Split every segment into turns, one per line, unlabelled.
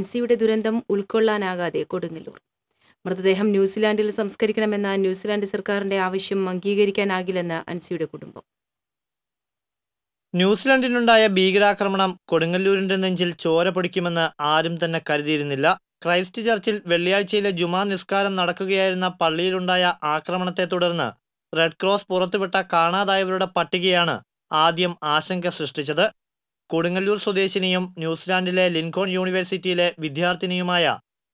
അൻസിയുടെ ദുരന്തം ഉൾക്കൊള്ളാനാകാതെ കൊടുങ്ങല്ലൂർ. മൃതദേഹം ന്യൂസിലാൻഡിൽ സംസ്കരിക്കണമെന്ന ന്യൂസിലാൻഡ് സർക്കാരിന്റെ ആവശ്യം അംഗീകരിക്കാനാകില്ലെന്ന് അൻസിയുടെ കുടുംബം.
ന്യൂസിലാൻഡിനുണ്ടായ ഭീകരാക്രമണം കൊടുങ്ങല്ലൂരിന്റെ നെഞ്ചിൽ ചോര പൊടിക്കുമെന്ന് ആരും തന്നെ കരുതിയിരുന്നില്ല. ക്രൈസ്റ്റ് ചർച്ചിൽ വെള്ളിയാഴ്ചയിലെ ജുമാ നിസ്കാരം നടക്കുകയായിരുന്ന പള്ളിയിലുണ്ടായ ആക്രമണത്തെ തുടർന്ന് റെഡ് ക്രോസ് പുറത്തുവിട്ട കാണാതായവരുടെ പട്ടികയാണ് ആദ്യം ആശങ്ക സൃഷ്ടിച്ചത്. കൊടുങ്ങല്ലൂർ സ്വദേശിനിയും ന്യൂസിലാൻഡിലെ ലിൻകോൺ യൂണിവേഴ്സിറ്റിയിലെ വിദ്യാർത്ഥിനിയുമായ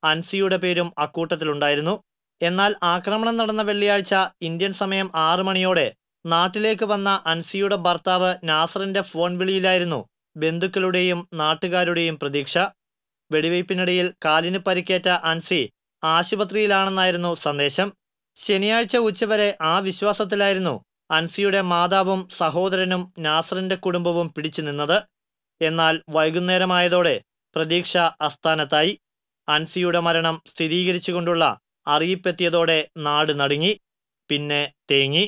അൻസിയുടെ പേരും അക്കൂട്ടത്തിലുണ്ടായിരുന്നു. എന്നാൽ ആക്രമണം നടന്ന വെള്ളിയാഴ്ച ഇന്ത്യൻ സമയം ആറു മണിയോടെ നാട്ടിലേക്ക് വന്ന അൻസിയുടെ ഭർത്താവ് നാസറിന്റെ ഫോൺ വിളിയിലായിരുന്നു ബന്ധുക്കളുടെയും നാട്ടുകാരുടെയും പ്രതീക്ഷ. വെടിവയ്പ്പിനിടയിൽ കാലിന് പരിക്കേറ്റ അൻസി ആശുപത്രിയിലാണെന്നായിരുന്നു സന്ദേശം. ശനിയാഴ്ച ഉച്ചവരെ ആ വിശ്വാസത്തിലായിരുന്നു അൻസിയുടെ മാതാവും സഹോദരനും നാസറിന്റെ കുടുംബവും പിടിച്ചു നിന്നത്. എന്നാൽ വൈകുന്നേരമായതോടെ പ്രതീക്ഷ അസ്ഥാനത്തായി അൻസിയുടെ മരണം സ്ഥിരീകരിച്ചുകൊണ്ടുള്ള അറിയിപ്പെത്തിയതോടെ നാട് നടുങ്ങി പിന്നെ തേങ്ങി.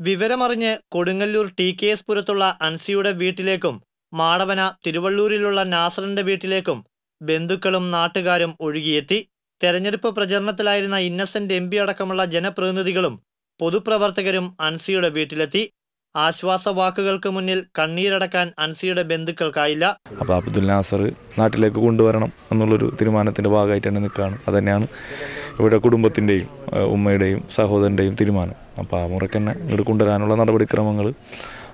വിവരമറിഞ്ഞ് കൊടുങ്ങല്ലൂർ ടി കെ എസ് പുരത്തുള്ള അൻസിയുടെ വീട്ടിലേക്കും മാടവന തിരുവള്ളൂരിലുള്ള നാസറിന്റെ വീട്ടിലേക്കും ബന്ധുക്കളും നാട്ടുകാരും ഒഴുകിയെത്തി. തെരഞ്ഞെടുപ്പ് പ്രചരണത്തിലായിരുന്ന ഇന്നസെന്റ് എം അടക്കമുള്ള ജനപ്രതിനിധികളും പൊതുപ്രവർത്തകരും അൻസിയുടെ വീട്ടിലെത്തി. ആശ്വാസ വാക്കുകൾക്ക് മുന്നിൽ കണ്ണീരടക്കാൻ അൻസിയുടെ ബന്ധുക്കൾക്കായില്ല.
അപ്പോൾ അബ്ദുൽ നാസർ നാട്ടിലേക്ക് കൊണ്ടുവരണം എന്നുള്ളൊരു തീരുമാനത്തിന്റെ ഭാഗമായിട്ട് തന്നെ നിൽക്കുകയാണ്. അതുതന്നെയാണ് ഇവിടെ കുടുംബത്തിന്റെയും ഉമ്മയുടെയും സഹോദരന്റെയും തീരുമാനം. അപ്പോൾ ആ മുറയ്ക്ക് തന്നെ ഇങ്ങോട്ട് കൊണ്ടുവരാനുള്ള നടപടിക്രമങ്ങൾ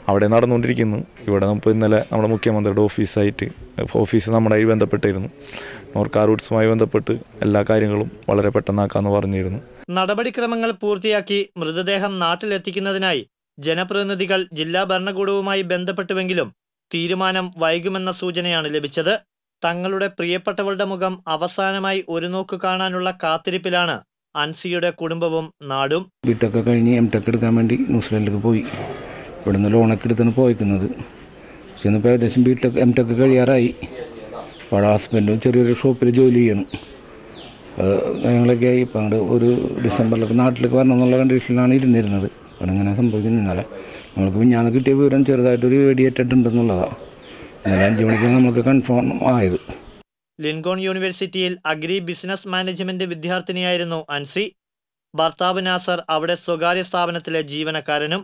അവിടെ നടന്നുകൊണ്ടിരിക്കുന്നു. ഇവിടെ നമുക്ക് ഇന്നലെ നമ്മുടെ മുഖ്യമന്ത്രിയുടെ ഓഫീസായിട്ട് ഓഫീസ് നമ്മുമായി ബന്ധപ്പെട്ടിരുന്നു. നോർക്ക റൂട്ട്സുമായി ബന്ധപ്പെട്ട് എല്ലാ കാര്യങ്ങളും വളരെ പെട്ടെന്നാക്കാമെന്ന് പറഞ്ഞിരുന്നു.
നടപടിക്രമങ്ങൾ പൂർത്തിയാക്കി മൃതദേഹം നാട്ടിലെത്തിക്കുന്നതിനായി ജനപ്രതിനിധികൾ ജില്ലാ ഭരണകൂടവുമായി ബന്ധപ്പെട്ടുവെങ്കിലും തീരുമാനം വൈകുമെന്ന സൂചനയാണ് ലഭിച്ചത്. തങ്ങളുടെ പ്രിയപ്പെട്ടവളുടെ മുഖം അവസാനമായി ഒരു നോക്ക് കാണാനുള്ള കാത്തിരിപ്പിലാണ് അൻസിയുടെ കുടുംബവും നാടും.
ബിടെക് കഴിഞ്ഞ് എം ടെക് എടുക്കാൻ വേണ്ടി ന്യൂസിലാൻഡിലേക്ക് പോയി. ഇവിടെ നിന്ന് ലോണൊക്കെ എടുത്താണ് പോയിക്കുന്നത്. പക്ഷെ ഇന്നിപ്പോൾ ഏകദേശം ബിടെക് എം ടെക് കഴിയാറായി അവിടെ ഹസ്ബൻഡും ചെറിയൊരു ഷോപ്പിൽ ജോലി ചെയ്യണം. അത് കാര്യങ്ങളൊക്കെ ആയി. ഇപ്പം ഒരു ഡിസംബറിലൊക്കെ നാട്ടിലേക്ക് വരണം എന്നുള്ള കണ്ടീഷനിലാണ് ഇരുന്നിരുന്നത്. അവിടെ ഇങ്ങനെ സംഭവിക്കുന്നു. ഇന്നലെ നമ്മൾക്ക് മിഞ്ഞാന്ന് കിട്ടിയ വിവരം ചെറുതായിട്ടൊരു വെടിയേറ്റിട്ടുണ്ടെന്നുള്ളതാണ് ഇന്നലെ അഞ്ച് മണിക്കാണ് നമുക്ക് കൺഫേം ആയത്.
ലിൻകോൺ യൂണിവേഴ്സിറ്റിയിൽ അഗ്രി ബിസിനസ് മാനേജ്മെന്റ് വിദ്യാർത്ഥിനിയായിരുന്നു അൻസി. ഭർത്താവ് നാസർ അവിടെ സ്വകാര്യ സ്ഥാപനത്തിലെ ജീവനക്കാരനും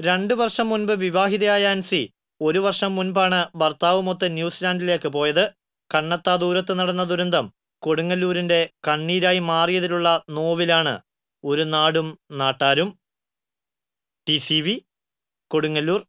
രണ്ട് വർഷം മുൻപ് വിവാഹിതയായ അൻസി ഒരു വർഷം മുൻപാണ് ഭർത്താവുമൊത്ത് ന്യൂസിലാൻഡിലേക്ക് പോയത്. കണ്ണത്താ ദൂരത്ത് നടന്ന ദുരന്തം കൊടുങ്ങല്ലൂരിന്റെ കണ്ണീരായി മാറിയതിലുള്ള നോവിലാണ് ഒരു നാടും നാട്ടാരും. T C V Kodungallur